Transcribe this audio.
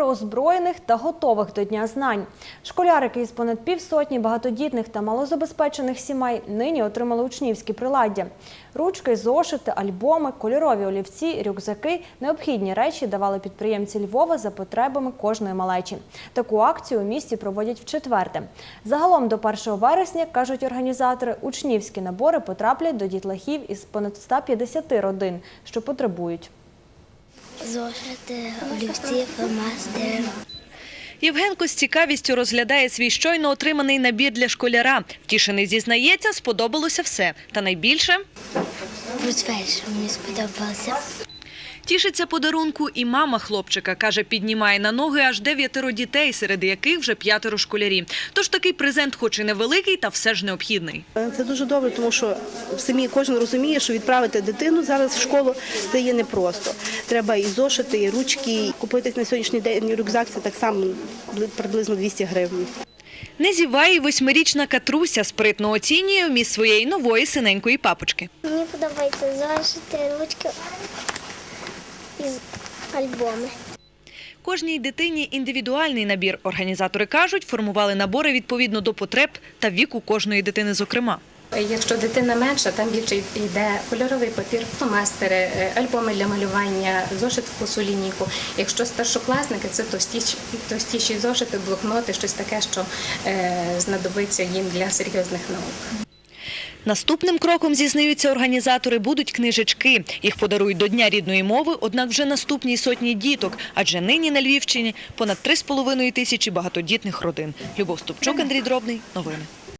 про озброєних та готових до Дня знань. Школярики із понад півсотні багатодітних та малозабезпечених сімей нині отримали учнівські приладдя. Ручки, зошити, альбоми, кольорові олівці, рюкзаки – необхідні речі давали підприємці Львова за потребами кожної малечі. Таку акцію у місті проводять вчетверте. Загалом до 1 вересня, кажуть організатори, учнівські набори потраплять до дітлахів із понад 150 родин, що потребують. Зошити, олівців, мастер. Євгенко з цікавістю розглядає свій щойно отриманий набір для школяра. Втішений зізнається, сподобалося все. Та найбільше що мені сподобався. Тішиться подарунку і мама хлопчика. Каже, піднімає на ноги аж дев'ятеро дітей, серед яких вже п'ятеро школярі. Тож такий презент, хоч і невеликий, та все ж необхідний. Це дуже добре, тому що в самі кожен розуміє, що відправити дитину зараз в школу це є непросто. Треба і зошити, і ручки. І Купити на сьогоднішній день рюкзак це так само приблизно 200 гривень. Не зіває й восьмирічна Катруся спритно оцінює вміст своєї нової синенької папочки. Мені подобаються зошити, ручки і альбоми. Кожній дитині індивідуальний набір. Організатори кажуть, формували набори відповідно до потреб та віку кожної дитини, зокрема. Якщо дитина менша, там більше йде кольоровий папір, фломастери, е, альбоми для малювання, зошит в косу лінійку. Якщо старшокласники, це товстіші, товстіші зошити, блокноти, щось таке, що е, знадобиться їм для серйозних наук. Наступним кроком, зізнаються організатори, будуть книжечки. Їх подарують до Дня рідної мови, однак вже наступній сотні діток, адже нині на Львівщині понад 3,5 тисячі багатодітних родин. Любов Ступчук, Андрій Дробний. Новини.